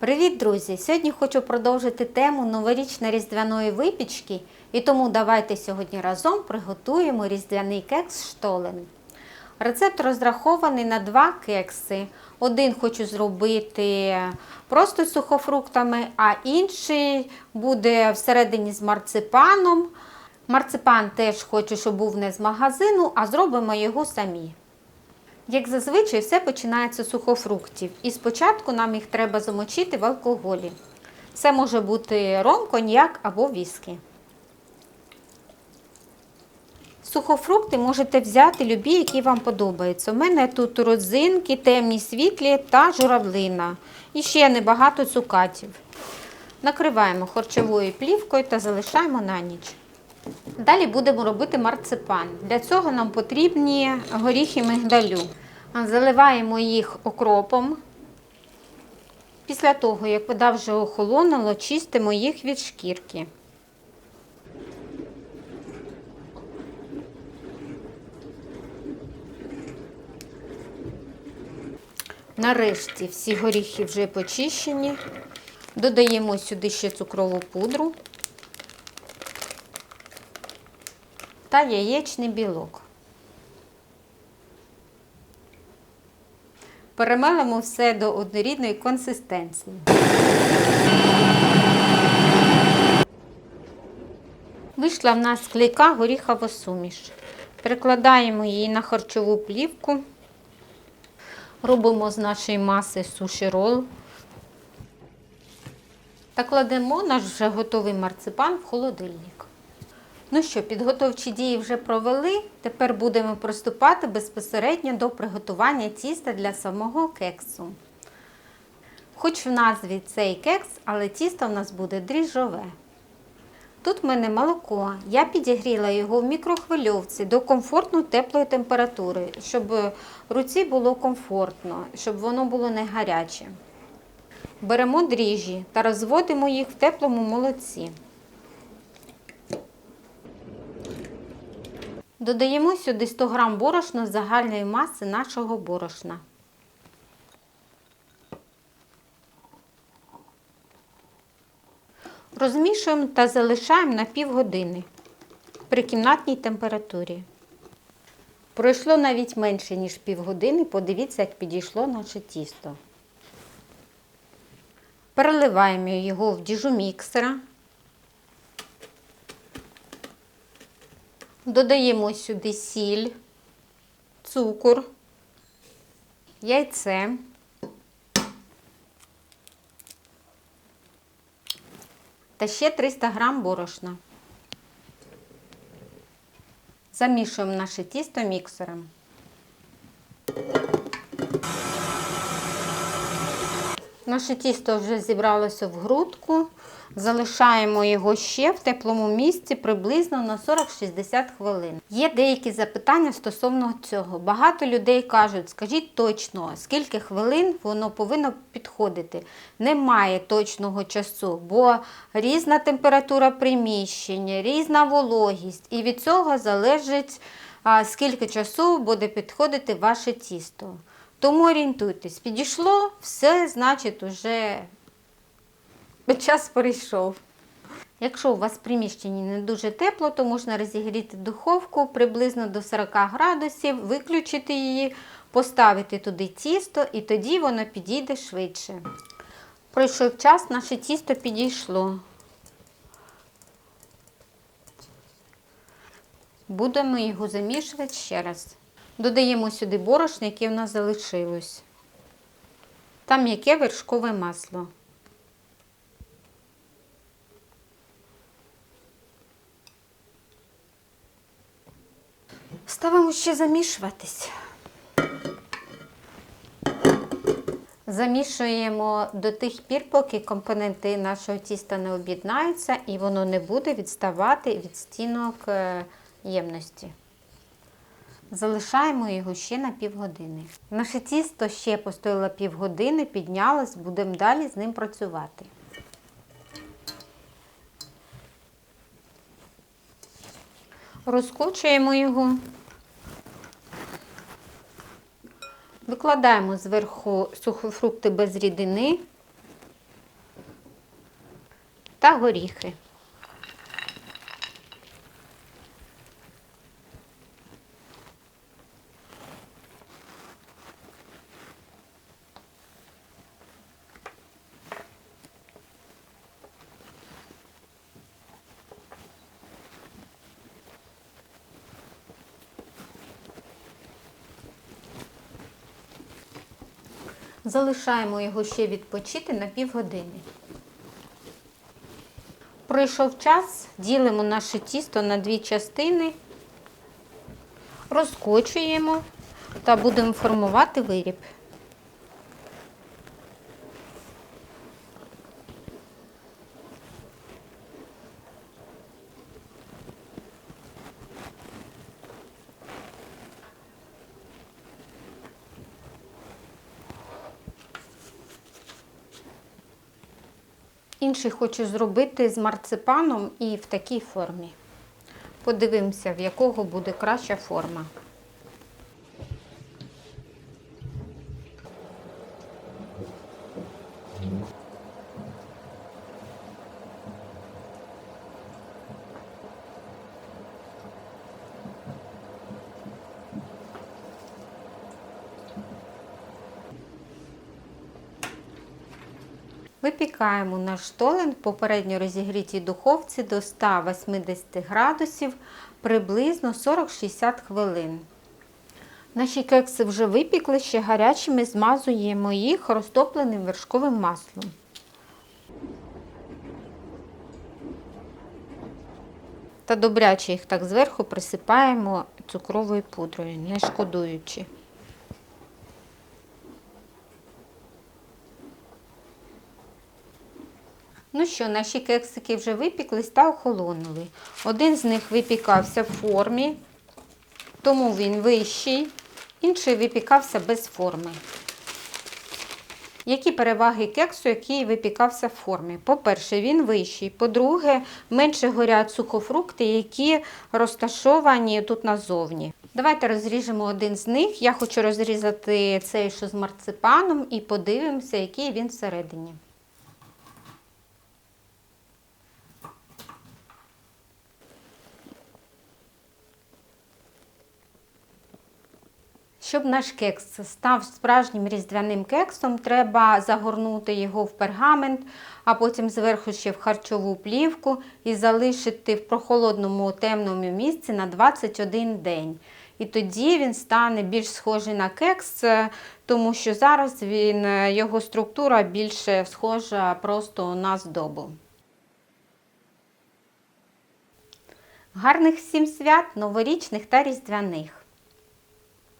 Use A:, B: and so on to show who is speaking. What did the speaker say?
A: Привіт, друзі! Сьогодні хочу продовжити тему новорічно-різдвяної випічки, і тому давайте сьогодні разом приготуємо різдвяний кекс штолен. Рецепт розрахований на два кекси. Один хочу зробити просто з сухофруктами, а інший буде всередині з марципаном. Марципан теж хочу, щоб був не з магазину, а зробимо його самі. Як зазвичай, все починається з сухофруктів. І спочатку нам їх треба замочити в алкоголі. Це може бути ром, коньяк або віскі. Сухофрукти можете взяти любі, які вам подобаються. У мене тут родзинки, темні світлі та журавлина. І ще небагато цукатів. Накриваємо харчовою плівкою та залишаємо на ніч. Далі будемо робити марципан. Для цього нам потрібні горіхи мигдалю. Заливаємо їх окропом. Після того, як вода вже охолонула, чистимо їх від шкірки. Нарешті всі горіхи вже почищені. Додаємо сюди ще цукрову пудру та яєчний білок. Перемелимо все до однорідної консистенції. Вийшла в нас клейка горіхова суміш. Перекладаємо її на харчову плівку. Робимо з нашої маси суші рол. Та кладемо наш вже готовий марципан в холодильник. Ну що, підготовчі дії вже провели. Тепер будемо приступати безпосередньо до приготування тіста для самого кексу. Хоч в назві цей кекс, але тісто в нас буде дріжджове. Тут в мене молоко. Я підігріла його в мікрохвильовці до комфортно теплої температури, щоб руці було комфортно, щоб воно було не гаряче. Беремо дріжджі та розводимо їх в теплому молоці. Додаємо сюди 100 г борошна загальної маси нашого борошна. Розмішуємо та залишаємо на півгодини при кімнатній температурі. Пройшло навіть менше, ніж півгодини. Подивіться, як підійшло наше тісто. Переливаємо його в діжу міксера. Додаємо сюди сіль, цукор, яйце. Та ще 300 грам борошна. Замішуємо наше тісто міксером. Наше тісто вже зібралося в грудку. Залишаємо його ще в теплому місці приблизно на 40-60 хвилин. Є деякі запитання стосовно цього. Багато людей кажуть, скажіть точно, скільки хвилин воно повинно підходити. Немає точного часу, бо різна температура приміщення, різна вологість, і від цього залежить, скільки часу буде підходити ваше тісто. Тому орієнтуйтесь, підійшло, все, значить, уже час прийшов. Якщо у вас в приміщенні не дуже тепло, то можна розігріти духовку приблизно до 40 градусів, виключити її, поставити туди тісто і тоді воно підійде швидше. Пройшов час, наше тісто підійшло. Будемо його замішувати ще раз. Додаємо сюди борошно, яке в нас залишилось. Там м'яке вершкове масло. Ставимо ще замішуватись. Замішуємо до тих пір, поки компоненти нашого тіста не об'єднаються і воно не буде відставати від стінок е, ємності. Залишаємо його ще на півгодини. Наше тісто ще постояло півгодини, піднялось, будемо далі з ним працювати. Розкочуємо його. Викладаємо зверху сухофрукти без рідини. та горіхи. Залишаємо його ще відпочити на півгодини. Пройшов час, ділимо наше тісто на дві частини, розкочуємо та будемо формувати виріб. Інший хочу зробити з марципаном і в такій формі. Подивимося, в якого буде краща форма. Випікаємо наш штолен в попередньо розігрітій духовці до 180 градусів приблизно 40-60 хвилин. Наші кекси вже випікли, ще гарячими змазуємо їх розтопленим вершковим маслом. Та добряче їх так зверху присипаємо цукровою пудрою, не шкодуючи. Ну що, наші кексики вже випіклись та охолонули. Один з них випікався в формі, тому він вищий, інший випікався без форми. Які переваги кексу, який випікався в формі? По-перше, він вищий. По-друге, менше горять сухофрукти, які розташовані тут назовні. Давайте розріжемо один з них. Я хочу розрізати цей, що з марципаном, і подивимося, який він всередині. Щоб наш кекс став справжнім різдвяним кексом, треба загорнути його в пергамент, а потім зверху ще в харчову плівку і залишити в прохолодному темному місці на 21 день. І тоді він стане більш схожий на кекс, тому що зараз він, його структура більше схожа просто на здобу. Гарних всім свят, новорічних та різдвяних!